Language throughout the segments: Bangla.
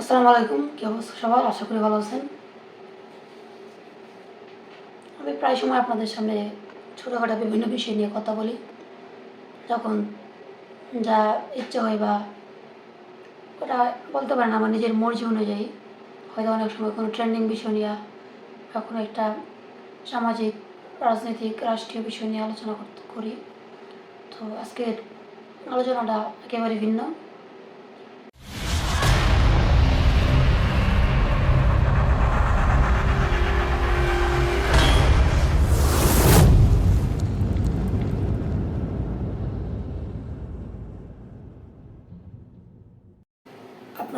আসসালামু আলাইকুম, কি অবস্থা সবার? আশা করি ভালো আছেন। আমি প্রায় সময় আপনাদের সামনে ছোটোখাটো বিভিন্ন বিষয় নিয়ে কথা বলি। যখন যা ইচ্ছে হয় বা ওটা বলতে পারেন, আমার নিজের মর্জি অনুযায়ী। হয়তো অনেক সময় কোনো ট্রেন্ডিং বিষয় নিয়ে বা কোনো একটা সামাজিক, রাজনৈতিক, রাষ্ট্রীয় বিষয় নিয়ে আলোচনা করতে করি। তো আজকের আলোচনাটা একেবারে ভিন্ন।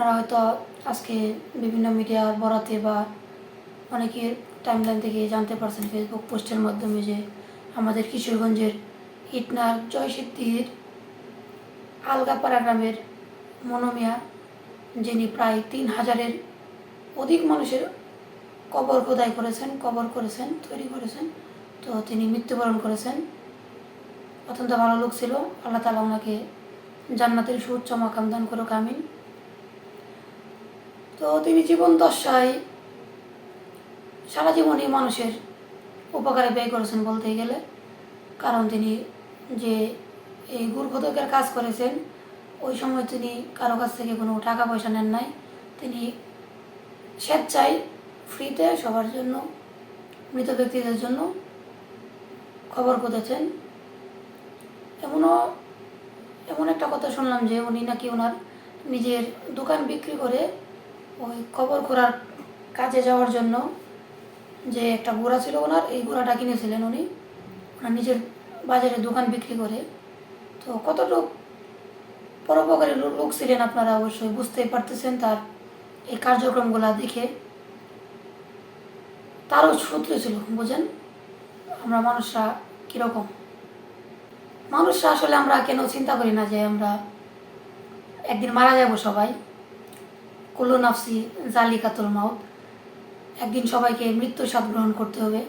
আপনারা হয়তো আজকে বিভিন্ন মিডিয়ার বরাতে বা অনেকের টাইমলাইন থেকে জানতে পারছেন ফেসবুক পোস্টের মাধ্যমে যে আমাদের কিশোরগঞ্জের ইটনার জয়সিদ্ধির আলগাপাড়া গ্রামের মনোমিয়া, যিনি প্রায় তিন হাজারের অধিক মানুষের কবর খোদাই করেছেন, কবর করেছেন, তৈরি করেছেন। তো তিনি মৃত্যুবরণ করেছেন। অত্যন্ত ভালো লোক ছিল। আল্লাহ তালা ওনাকে জান্নাতের সুউচ্চ মাকাম দান করুক, আমিন। তো তিনি জীবন দশায় সারা জীবনই মানুষের উপকারে ব্যয় করেছেন বলতে গেলে। কারণ তিনি যে এই গুরুখোদকের কাজ করেছেন, ওই সময় তিনি কারও কাছ থেকে কোনো টাকা পয়সা নেন নাই। তিনি স্বেচ্ছায় ফ্রিতে সবার জন্য, মৃত ব্যক্তিদের জন্য খবর খুঁজেছেন। এমনও, এমন একটা কথা শুনলাম যে উনি নাকি ওনার নিজের দোকান বিক্রি করে ওই খবর খোরার কাজে যাওয়ার জন্য যে একটা ঘোড়া ছিল ওনার, এই ঘোড়াটা কিনেছিলেন উনি। ওনার নিজের বাজারে দোকান বিক্রি করে। তো কতটুক পরোপকারী লোক ছিলেন আপনারা অবশ্যই বুঝতেই পারতেছেন তার এই কার্যক্রমগুলো দেখে। তারও সূত্র ছিল, বুঝেন? আমরা মানুষরা কীরকম? মানুষরা আসলে আমরা কেন চিন্তা করি না যে আমরা একদিন মারা যাব সবাই? কুল্লু নাফসি জালিকাতুল মাউত। একদিন সবাইকে মৃত্যুর স্বাদ গ্রহণ করতে হবে।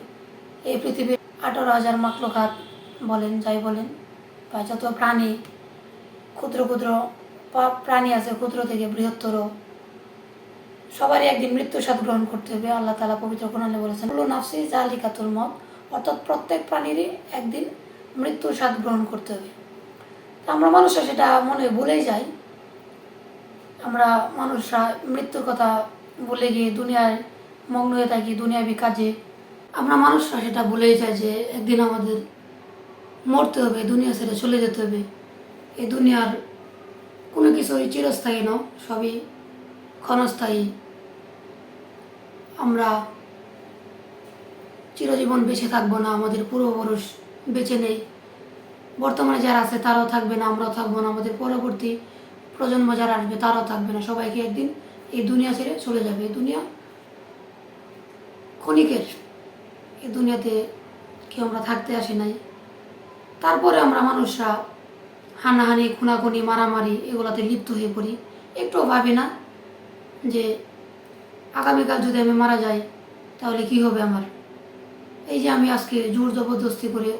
এই পৃথিবীর আঠারো হাজার মাকলকাত বলেন, যাই বলেন, বা যত প্রাণী, ক্ষুদ্র ক্ষুদ্র প্রাণী আছে, ক্ষুদ্র থেকে বৃহত্তর, সবারই একদিন মৃত্যুর স্বাদ গ্রহণ করতে হবে। আল্লাহ তালা পবিত্র কোরআনে বলেছেন কুল্লু নাফসি জালিকাতুল মত অর্থাৎ প্রত্যেক প্রাণীরই একদিন মৃত্যুর স্বাদ গ্রহণ করতে হবে। আমরা মানুষরা সেটা মনে ভুলেই যাই। আমরা মানুষরা মৃত্যুর কথা ভুলে গিয়ে দুনিয়ায় মগ্ন হয়ে থাকি, দুনিয়াবি কাজে। আমরা মানুষরা সেটা ভুলেই যাই যে একদিন আমাদের মরতে হবে, দুনিয়া ছেড়ে চলে যেতে হবে। এই দুনিয়ার কোনো কিছুই চিরস্থায়ী ন সবই ক্ষণস্থায়ী। আমরা চিরজীবন বেঁচে থাকব না, আমাদের পূর্বপুরুষ বেঁচে নেই। বর্তমানে যারা আছে তারাও থাকবে না, আমরাও থাকব না, আমাদের পরবর্তী প্রজন্ম যারা আসবে, তারাও থাকবে না। সবাইকে একদিন এই দুনিয়া ছেড়ে চলে যাবে। এই দুনিয়া ক্ষণিকের, এই দুনিয়াতে কেউ আমরা থাকতে আসি নাই। তারপরে আমরা মানুষরা হানাহানি, খুনাখুনি, মারামারি এগুলাতে লিপ্ত হয়ে পড়ি। একটুও ভাবি না যে আগামীকাল যদি আমি মারা যাই, তাহলে কি হবে আমার? এই যে আমি আজকে জোর জবরদস্তি করে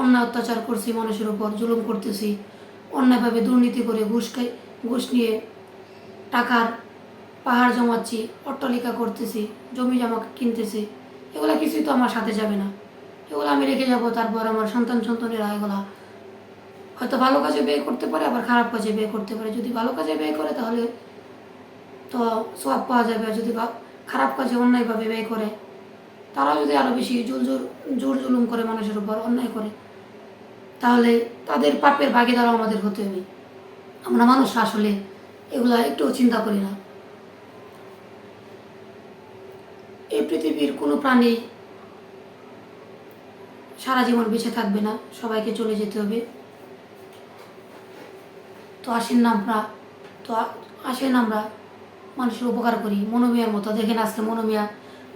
অন্যায় অত্যাচার করছি মানুষের উপর, জুলুম করতেছি, অন্যায়ভাবে দুর্নীতি করে ঘুষ খাই ঘুষ নিয়ে টাকার পাহাড় জমাচ্ছি, অট্টালিকা করতেছি, জমি জমা কিনতেছি, এগুলো কিছুই তো আমার সাথে যাবে না। এগুলো আমি রেখে যাব, তারপর আমার সন্তান সন্তানেরা এগুলা হয়তো ভালো কাজে ব্যয় করতে পারে, আবার খারাপ কাজে ব্যয় করতে পারে। যদি ভালো কাজে ব্যয় করে, তাহলে তো সব পাওয়া যাবে। আর যদি খারাপ কাজে অন্যায়ভাবে ব্যয় করে, তারাও যদি আরও বেশি জোর জোর জোর জুলুম করে মানুষের উপর অন্যায় করে, তাহলে তাদের পাপের ভাগিদারও আমাদের হতে হবে। আমরা মানুষ আসলে এগুলা একটু চিন্তা করি না। এই পৃথিবীর কোনো প্রাণী সারা জীবন বেঁচে থাকবে না, সবাইকে চলে যেতে হবে। তো আসেন না আমরা, তো আসেন আমরা মানুষের উপকার করি। মনোমিয়ার মতো, দেখেন আজকে মনোমিয়া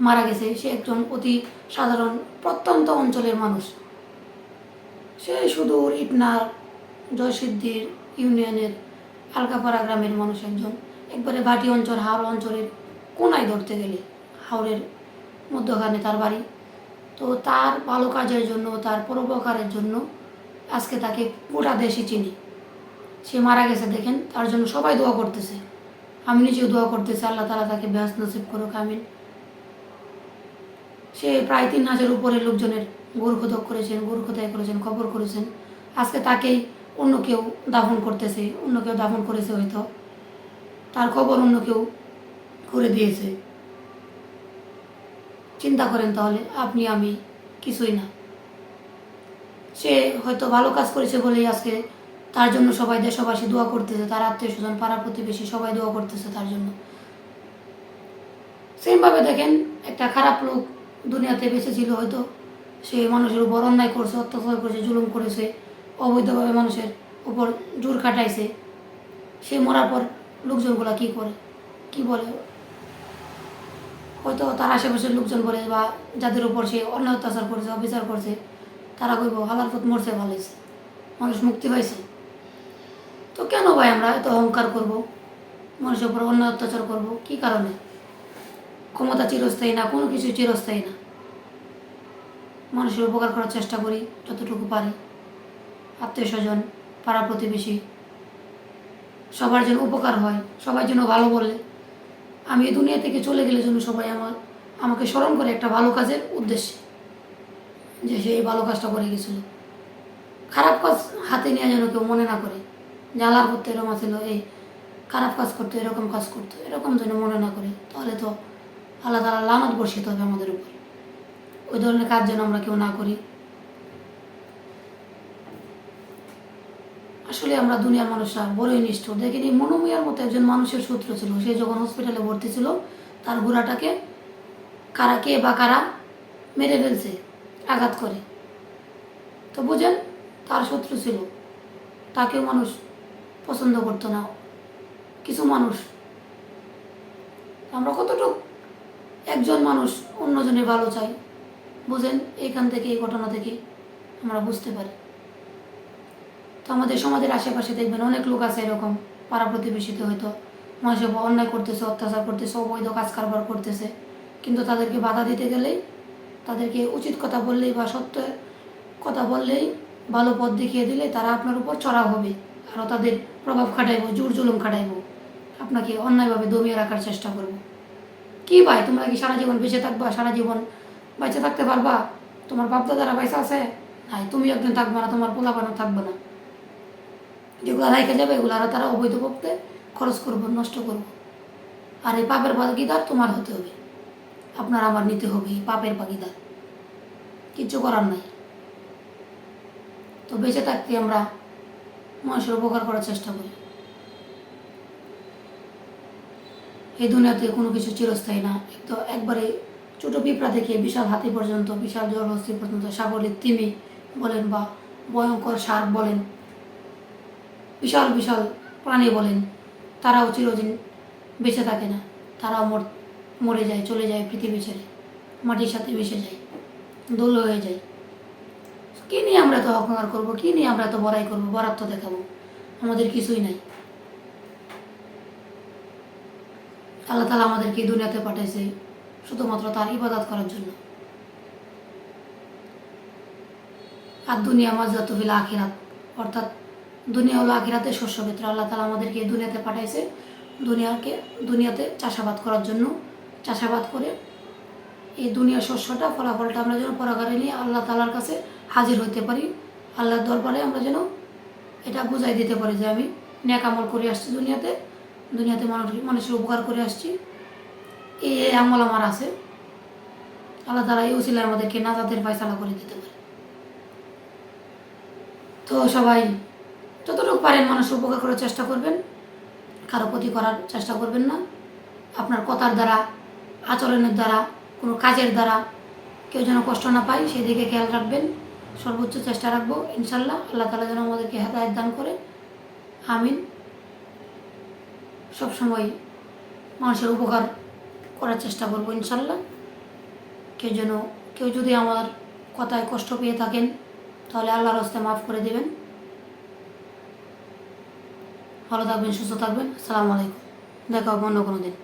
মারা গেছে। সে একজন অতি সাধারণ, প্রত্যন্ত অঞ্চলের মানুষ। সে সুদূর ইটনার জয়সিদ্ধির ইউনিয়নের আলকাপাড়া গ্রামের মানুষ একজন। একবারে ভাটি অঞ্চল, হাওড় অঞ্চলের কোনায় ধরতে গেলে, হাওড়ের মধ্যখানে তার বাড়ি। তো তার ভালো কাজের জন্য, তার পরোপকারের জন্য আজকে তাকে গোটা দেশে চিনি। সে মারা গেছে, দেখেন, তার জন্য সবাই দোয়া করতেছে। আমি নিজেও দোয়া করতেছি, আল্লাহ তালা তাকে ব্যাস নসিব করুক, আমিন। সে প্রায় তিন হাজার উপরে লোকজনের গরুখোদক করেছেন গরু খোদাই করেছেন খবর করেছেন। আজকে তাকেই অন্য কেউ দাফন করতেছে, অন্য কেউ দাফন করেছে হয়তো। তার খবর অন্য কেউ করে দিয়েছে। চিন্তা করেন তাহলে, আপনি, আমি কিছুই না। সে হয়তো ভালো কাজ করেছে বলেই আজকে তার জন্য সবাই দেশবাসী দোয়া করতেছে, তার আত্মীয় স্বজন, পাড়া প্রতিবেশী সবাই দোয়া করতেছে তার জন্য। সেমভাবে দেখেন, একটা খারাপ লোক দুনিয়াতে বেঁচে ছিল হয়তো। সে মানুষের উপর অন্যায় করছে, অত্যাচার করেছে, জুলুম করেছে। অবৈধভাবে মানুষের উপর জোর খাটাইছে, সে মরার পর লোকজনগুলা কি করে? কি বলে? হয়তো তার আশেপাশের লোকজন বলে বা যাদের উপর সে অন্যায় অত্যাচার করছে, অবিচার করছে, তারা কইব হালার পথ মরছে, ভালো হয়েছে মানুষ মুক্তি পাইছে। তো কেন ভাই আমরা এত অহংকার করব? মানুষের উপর অন্যায় অত্যাচার করব? কি কারণে? ক্ষমতা চিরস্থায়ী না, কোনো কিছু চিরস্থায়ী না। মানুষের উপকার করার চেষ্টা করি, যতটুকু পারি। আত্মীয় স্বজন, পাড়া প্রতিবেশী। সবার যেন উপকার হয় সবার জন্য ভালো বলে। আমি এই দুনিয়া থেকে চলে গেলে যেন সবাই আমার, আমাকে স্মরণ করে একটা ভালো কাজের উদ্দেশ্যে, যে সে এই ভালো কাজটা করে গেছিল। খারাপ কাজ হাতে নিয়ে যেন কেউ মনে না করে জ্বালার করতে এরকম ছিল এই খারাপ কাজ করতো, এরকম কাজ করতো, এরকম যেন মনে না করে, তাহলে তো আল্লাহ তালা লানত বর্ষিত হবে আমাদের উপর। ওই ধরনের কাজ যেন আমরা কেউ না করি। আসলে আমরা দুনিয়ার মানুষরা বড়ই নিষ্ঠুর। দেখেন এই মনোমিয়ার মতো একজন মানুষের সূত্র ছিল, সে যখন হসপিটালে ভর্তি ছিল, তার ঘোড়াটাকে কারা কে বা কারা মেরে ফেলছে, আঘাত করে। তো বুঝেন, তার শত্রু ছিল। তাকেও মানুষ পছন্দ করতো না। কিছু মানুষ। আমরা কতটুকু একজন মানুষ অন্যজনের ভালো চাই, বুঝেন, এইখান থেকে, এই ঘটনা থেকে আমরা বুঝতে পারি। তো আমাদের সমাজের আশেপাশে দেখবেন অনেক লোক আছে এরকম, পাড়া প্রতিবেশীতে হয়তো। উপর অন্যায় করতেছে, অত্যাচার করতেছে, অবৈধ কাজ কারবার করতেছে। কিন্তু তাদেরকে বাধা দিতে গেলেই, তাদেরকে উচিত কথা বললেই বা সত্য কথা বললেই, ভালো পথ দেখিয়ে দিলে তারা আপনার উপর চড়া হবে। আরও তাদের প্রভাব খাটাইব, জোর জুলুম খাটাইব। আপনাকে অন্যায়ভাবে দমিয়ে রাখার চেষ্টা করব। কি ভাই, তোমরা কি সারা জীবন বেঁচে থাকবা? সারা জীবন বেঁচে থাকতে পারবা? তোমার বাপদাদারা পয়সা আছে? নাই তুমি একদিন থাকবে না, তোমার পোলাপানা থাকবে না। যেগুলো রাইখে যাবে, এগুলো আরও তারা অবৈধ পক্ষে খরচ করব, নষ্ট করব। আর এই পাপের ভাগিদার তোমার হতে হবে। আপনার আমার নিতে হবে এই পাপের ভাগিদার। কিচ্ছু করার নাই। তো বেঁচে থাকতে আমরা মানুষের উপকার করার চেষ্টা করি। এই দুনিয়াতে কোনো কিছু চিরস্থায়ী না। তো একবারে ছোট পিঁপড়া থেকে বিশাল হাতি পর্যন্ত, বিশাল জলহস্তি পর্যন্ত, সাগরের তিমি বলেন বা ভয়ঙ্কর সার বলেন বিশাল বিশাল প্রাণী বলেন। তারাও চিরদিন বেঁচে থাকে না। তারাও মর, মরে যায়, চলে যায় পৃথিবী ছেড়ে। মাটির সাথে মিশে যায়, দোল হয়ে যায়। কী নিয়ে আমরা তো অহংকার করব? কী নিয়ে আমরা তো বড়াই করব? বরাত্ম দেখাবো। আমাদের কিছুই নাই। আল্লাহ তালা আমাদেরকে দুনিয়াতে পাঠাইছে শুধুমাত্র তার ইবাদত করার জন্য। আর দুনিয়া মাজাত হইল আখিরাত, অর্থাৎ দুনিয়া হলো আখিরাতে শস্য ক্ষেত্র আল্লাহ তালা আমাদেরকে দুনিয়াতে পাঠাইছে। দুনিয়াকে, দুনিয়াতে চাষাবাদ করার জন্য। চাষাবাদ করে এই দুনিয়া শস্যটা, ফলাফলটা আমরা যেন পরাগারে নিয়ে আল্লাহ তালার কাছে হাজির হতে পারি। আল্লাহর দরবারে আমরা যেন এটা বুঝাই দিতে পারি যে আমি ন্যাকামল করে আসছি দুনিয়াতে। দুনিয়াতে মানুষ মানুষের উপকার করে আসছি। এই এই আমল আমার আছে। আল্লাহ তালা এই উচিলায় আমাদেরকে নাজাতের ফায়সালা করে দিতে পারে। তো সবাই যতটুকু পারেন মানুষের উপকার করার চেষ্টা করবেন। কারও ক্ষতি করার চেষ্টা করবেন না। আপনার কথার দ্বারা, আচরণের দ্বারা, কোনো কাজের দ্বারা কেউ যেন কষ্ট না পায় সেদিকে খেয়াল রাখবেন। সর্বোচ্চ চেষ্টা রাখব, ইনশাল্লাহ। আল্লাহ তালা যেন আমাদেরকে হেদায়ত দান করে। আমিন। সবসময় মানুষের উপকার করার চেষ্টা করব, ইনশাল্লাহ। কেউ যেন, কেউ যদি আমার কথায় কষ্ট পেয়ে থাকেন, তাহলে আল্লাহর হস্তে মাফ করে দেবেন। ভালো থাকবেন সুস্থ থাকবেন। সালাম আলাইকুম। দেখা হবে অন্য কোনো দিন।